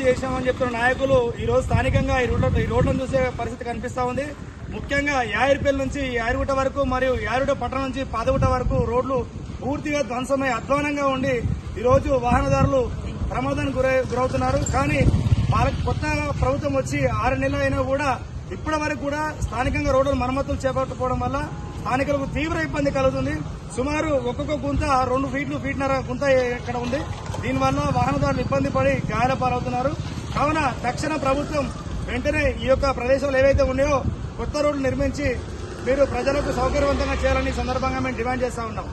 చేస్తామని చెప్తున్న నాయకులు ఈ రోజు స్థానికంగా ఈ రోడ్ల ఈ రోడ్లను చూసే పరిస్థితి కనిపిస్తూ ఉంది. ముఖ్యంగా యాయిరిపల్లి నుంచి యారుగుట్ట వరకు మరియు యారుగుట్ట పట్టణం నుంచి పాదగుట వరకు రోడ్లు పూర్తిగా ధ్వంసమై అధ్వానంగా ఉండి ఈరోజు వాహనదారులు ప్రమాదానికి గురై గురవుతున్నారు. కానీ వాళ్ళకి కొత్త ప్రభుత్వం వచ్చి ఆరు నెలలు అయినా కూడా ఇప్పటి వరకు కూడా స్థానికంగా రోడ్లు మరమ్మతులు చేపట్టుకోవడం వల్ల స్థానికులకు తీవ్ర ఇబ్బంది కలుగుతుంది. సుమారు ఒక్కొక్క గుంత రెండు ఫీట్లు ఫీట్నర గుంత ఇక్కడ ఉంది. దీనివల్ల వాహనదారులు ఇబ్బంది పడి గాయాల పాలవుతున్నారు కావున తక్షణ ప్రభుత్వం వెంటనే ఈ యొక్క ప్రదేశాలు ఏవైతే ఉన్నాయో కొత్త రోడ్లు నిర్మించి మీరు ప్రజలకు సౌకర్యవంతంగా చేయాలని సందర్భంగా మేము డిమాండ్ చేస్తా ఉన్నాం.